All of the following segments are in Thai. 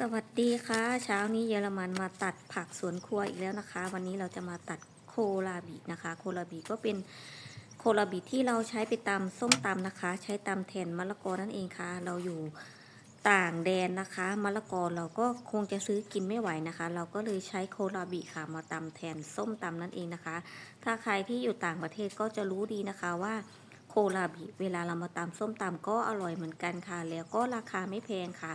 สวัสดีค่ะ เช้านี้เยอรมันมาตัดผักสวนครัวอีกแล้วนะคะ วันนี้เราจะมาตัดโคลาบินะคะ โคลาบิก็เป็นโคลาบิที่เราใช้ไปตำส้มตำนะคะ ใช้ตำแทนมะละกอนั่นเองค่ะ เราอยู่ต่างแดนนะคะมะละกอเราก็คงจะซื้อกินไม่ไหวนะคะ เราก็เลยใช้โคลาบิค่ะมาตำแทนส้มตำนั่นเองนะคะ ถ้าใครที่อยู่ต่างประเทศก็จะรู้ดีนะคะว่าโคลาบิเวลาเรามาตำส้มตำก็อร่อยเหมือนกันค่ะ แล้วก็ราคาไม่แพงค่ะ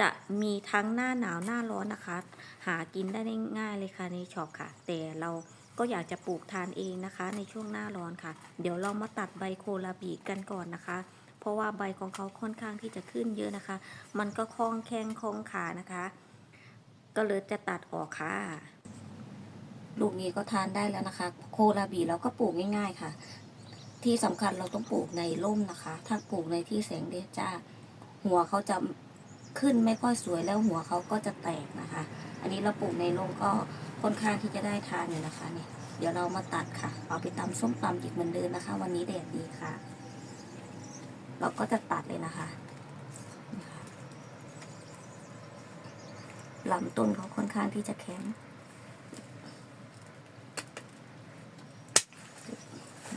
จะมีทั้งหน้าหนาวหน้าร้อนนะคะ หากินได้ง่ายเลยค่ะในช็อปค่ะ แต่เราก็อยากจะปลูกทานเองนะคะ ในช่วงหน้าร้อนค่ะ เดี๋ยวเรามาตัดใบโคลาบีกันก่อนนะคะ เพราะว่าใบของเขาค่อนข้างที่จะขึ้นเยอะนะคะ มันก็คล้องแข้งคล้องขานะคะ ก็เลยจะตัดออกค่ะ ลูกนี้ก็ทานได้แล้วนะคะ โคลาบีเราก็ปลูกง่าย ๆค่ะ ที่สำคัญเราต้องปลูกในร่มนะคะ ถ้าปลูกในที่แสงแดดจ้า หัวเขาจะ ขึ้นไม่ค่อยสวยแล้วหัวเขาก็จะแตกนะคะ อันนี้เราปลูกในร่มก็ค่อนข้างที่จะได้ทานอยู่นะคะเนี่ยเดี๋ยวเรามาตัดค่ะ เอาไปตำส้มตำอีกเหมือนเดิมนะคะ วันนี้แดดดีค่ะ เราก็จะตัดเลยนะคะลำต้นเขาค่อนข้างที่จะแข็ง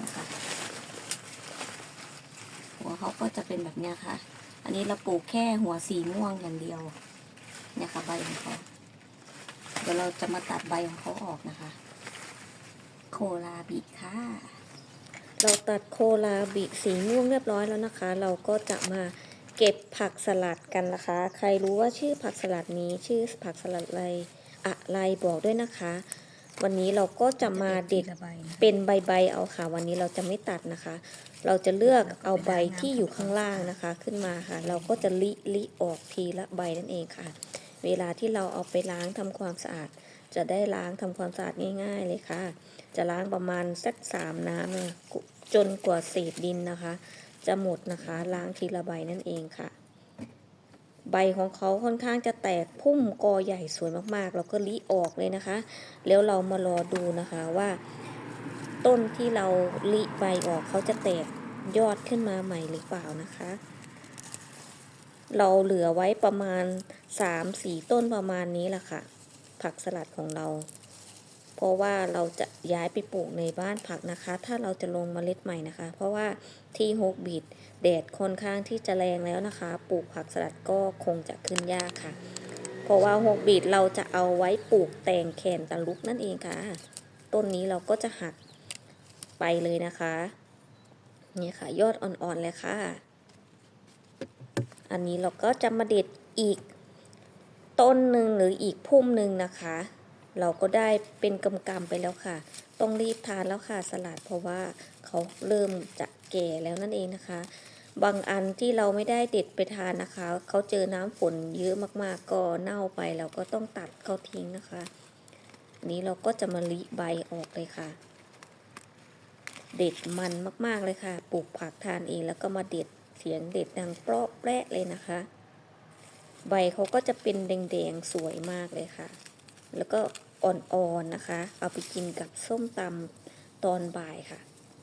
นะคะหัวเขาก็จะเป็นแบบนี้ค่ะ อันนี้เราปลูกแค่หัวสีม่วงอย่างเดียว เนี่ยค่ะใบของเขาเดี๋ยวเราจะมาตัดใบของเขาออกนะคะ โคลาบิค่ะ เราตัดโคลาบิสีม่วงเรียบร้อยแล้วนะคะ เราก็จะมาเก็บผักสลัดกันนะคะ ใครรู้ว่าชื่อผักสลัดนี้ชื่อผักสลัดอะไรอะไรบอกด้วยนะคะ วันนี้เราก็จะมาเด็ดเป็นใบๆเอาค่ะ วันนี้เราจะไม่ตัดนะคะ เราจะเลือกเอาใบที่อยู่ข้างล่างนะคะ ขึ้นมาค่ะ เราก็จะลิลิออกทีละใบนั่นเองค่ะ เวลาที่เราเอาไปล้างทำความสะอาด จะได้ล้างทำความสะอาดง่าย ๆ เลยค่ะ จะล้างประมาณสักสามน้ำนะจนกว่าเศษดินนะคะ จะหมดนะคะ ล้างทีละใบนั่นเองค่ะ ใบของเขาค่อนข้างจะแตกพุ่มกอใหญ่สวยมากๆ เราก็ลิออกเลยนะคะ แล้วเรามารอดูนะคะว่า ต้นที่เราลิใบออกเขาจะแตกยอดขึ้นมาใหม่หรือเปล่านะคะ เราเหลือไว้ประมาณสามสี่ต้นประมาณนี้แหละค่ะ ผักสลัดของเรา เพราะว่าเราจะย้ายไปปลูกในบ้านผักนะคะ ถ้าเราจะลงเมล็ดใหม่นะคะ เพราะว่าที่ฮกบีดแดดค่อนข้างที่จะแรงแล้วนะคะ ปลูกผักสลัดก็คงจะขึ้นยากค่ะ เพราะว่าฮกบีดเราจะเอาไว้ปลูกแตงแขนตะลุกนั่นเองค่ะ ต้นนี้เราก็จะหักไปเลยนะคะ นี่ค่ะ ยอดอ่อนๆเลยค่ะ อันนี้เราก็จะมาเด็ดอีกต้นหนึ่งหรืออีกพุ่มหนึ่งนะคะ เราก็ได้เป็นกำกำๆไปแล้วค่ะ ต้องรีบทานแล้วค่ะสลัดเพราะว่าเขาเริ่มจะแก่แล้วนั่นเองนะคะ บางอันที่เราไม่ได้เด็ดไปทานนะคะ เขาเจอน้ำฝนเยอะมากๆก็เน่าไปเราก็ต้องตัดเขาทิ้งนะคะ นี้เราก็จะมาลิใบออกเลยค่ะ เด็ดมันมากๆเลยค่ะ ปลูกผักทานเองแล้วก็มาเด็ดเสียงเด็ดดังเปราะแปะเลยนะคะ ใบเขาก็จะเป็นแดงๆสวยมากเลยค่ะ แล้วก็อ่อนๆนะคะ เอาไปกินกับส้มตำตอนบ่ายค่ะ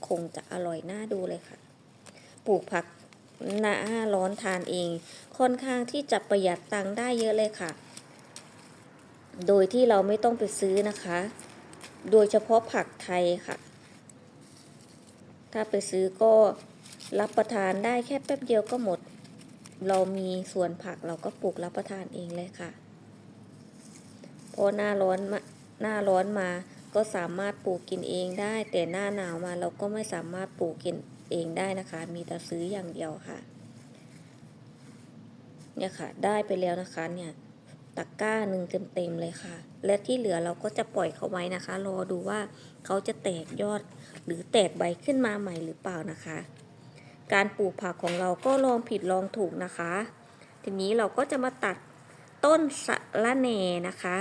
คงจะอร่อยน่าดูเลยค่ะ ปลูกผักหน้าร้อนทานเอง ค่อนข้างที่จะประหยัดตังค์ได้เยอะเลยค่ะ โดยที่เราไม่ต้องไปซื้อนะคะ โดยเฉพาะผักไทยค่ะ ถ้าไปซื้อก็รับประทานได้แค่แป๊บเดียวก็หมด เรามีสวนผักเราก็ปลูกรับประทานเองเลยค่ะ พอหน้าร้อนมาหน้าร้อนมาก็สามารถปลูกกินเองได้ แต่หน้าหนาวมาเราก็ไม่สามารถปลูกกินเองได้นะคะ มีแต่ซื้ออย่างเดียวค่ะ เนี่ยค่ะ ได้ไปแล้วนะคะเนี่ยตะกร้าหนึ่งเต็มๆเลยค่ะ และที่เหลือเราก็จะปล่อยเขาไว้นะคะ รอดูว่าเขาจะแตกยอดหรือแตกใบขึ้นมาใหม่หรือเปล่านะคะ การปลูกผักของเราก็ลองผิดลองถูกนะคะ ทีนี้เราก็จะมาตัดต้นสะระแหน่นะคะ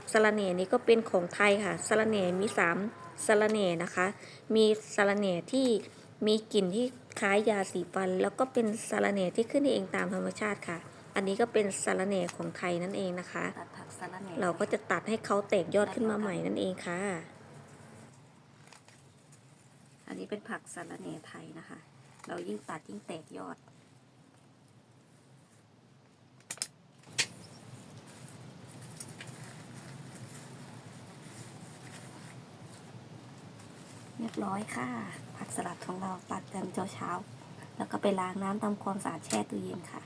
ผักสะระแหน่นี้ก็เป็นของไทยค่ะสะระแหน่มีสามสะระแหน่นะคะ มีสะระแหน่ที่มีกลิ่นที่คล้ายยาสีฟัน แล้วก็เป็นสะระแหน่ที่ขึ้นเองตามธรรมชาติค่ะ อันนี้ก็เป็นสะระแหน่ของไทยนั่นเองนะคะ ตัดผักสะระแหน่เราก็จะตัดให้เขาแตกยอดขึ้นมาใหม่นั่นเองค่ะ อันนี้เป็นผักสะระแหน่ไทยนะคะ เรายิ่งตัดยิ่งแตกยอด เรียบร้อยค่ะ ผักสลัดของเราตัดกันเช้าเช้าๆแล้วก็ไปล้างน้ำทำความสะอาดแช่ตู้เย็นค่ะ